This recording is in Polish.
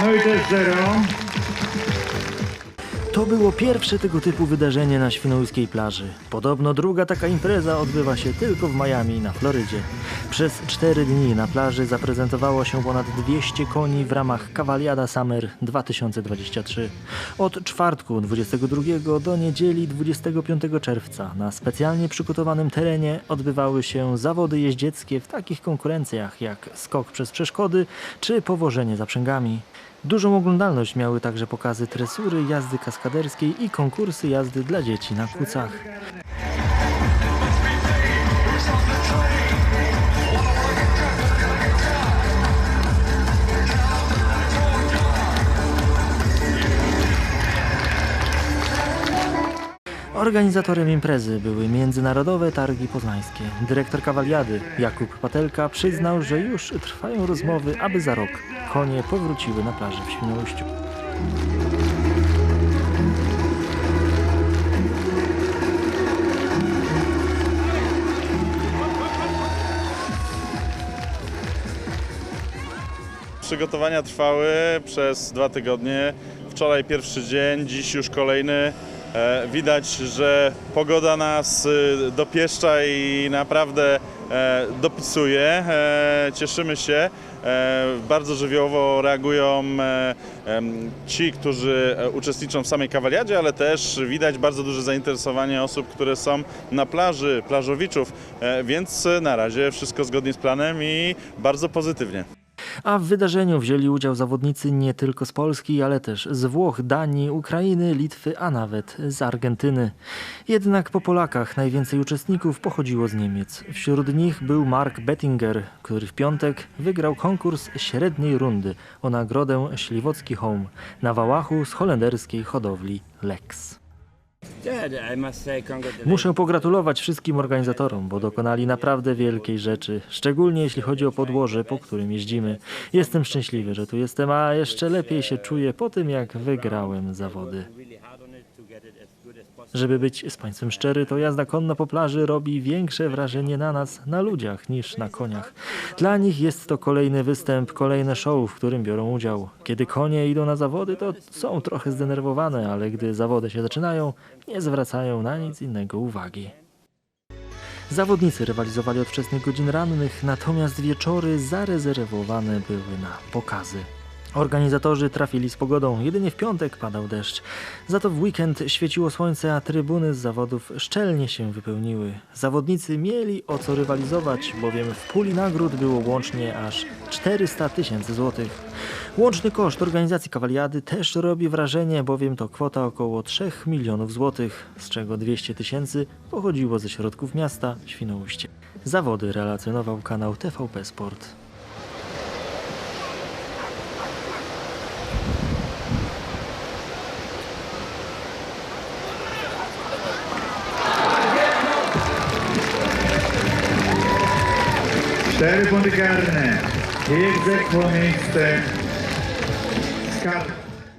No i też zero. To było pierwsze tego typu wydarzenie na świnoujskiej plaży. Podobno druga taka impreza odbywa się tylko w Miami na Florydzie. Przez cztery dni na plaży zaprezentowało się ponad 200 koni w ramach Cavaliada Summer 2023. Od czwartku 22 do niedzieli 25 czerwca na specjalnie przygotowanym terenie odbywały się zawody jeździeckie w takich konkurencjach jak skok przez przeszkody czy powożenie zaprzęgami. Dużą oglądalność miały także pokazy tresury, jazdy kaskaderskiej i konkursy jazdy dla dzieci na kucach. Organizatorem imprezy były Międzynarodowe Targi Poznańskie. Dyrektor Kawaliady Jakub Patelka przyznał, że już trwają rozmowy, aby za rok konie powróciły na plażę w Świnoujściu. Przygotowania trwały przez dwa tygodnie. Wczoraj pierwszy dzień, dziś już kolejny. E, Widać, że pogoda nas y, dopieszcza i naprawdę e, dopisuje. E, Cieszymy się. Bardzo żywiołowo reagują ci, którzy uczestniczą w samej kawaliadzie, ale też widać bardzo duże zainteresowanie osób, które są na plaży, plażowiczów, więc na razie wszystko zgodnie z planem i bardzo pozytywnie. A w wydarzeniu wzięli udział zawodnicy nie tylko z Polski, ale też z Włoch, Danii, Ukrainy, Litwy, a nawet z Argentyny. Jednak po Polakach najwięcej uczestników pochodziło z Niemiec. Wśród nich był Mark Bettinger, który w piątek wygrał konkurs średniej rundy o nagrodę Śliwocki Home na Wałachu z holenderskiej hodowli Lex. Muszę pogratulować wszystkim organizatorom, bo dokonali naprawdę wielkiej rzeczy, szczególnie jeśli chodzi o podłoże, po którym jeździmy. Jestem szczęśliwy, że tu jestem, a jeszcze lepiej się czuję po tym, jak wygrałem zawody. Żeby być z Państwem szczery, to jazda konna po plaży robi większe wrażenie na nas, na ludziach, niż na koniach. Dla nich jest to kolejny występ, kolejne show, w którym biorą udział. Kiedy konie idą na zawody, to są trochę zdenerwowane, ale gdy zawody się zaczynają, nie zwracają na nic innego uwagi. Zawodnicy rywalizowali od wczesnych godzin rannych, natomiast wieczory zarezerwowane były na pokazy. Organizatorzy trafili z pogodą, jedynie w piątek padał deszcz. Za to w weekend świeciło słońce, a trybuny z zawodów szczelnie się wypełniły. Zawodnicy mieli o co rywalizować, bowiem w puli nagród było łącznie aż 400 tysięcy złotych. Łączny koszt organizacji kawaliady też robi wrażenie, bowiem to kwota około 3 milionów złotych, z czego 200 tysięcy pochodziło ze środków miasta Świnoujście. Zawody relacjonował kanał TVP Sport. Cztery punkty karne. I egzekwonistę. Skarb.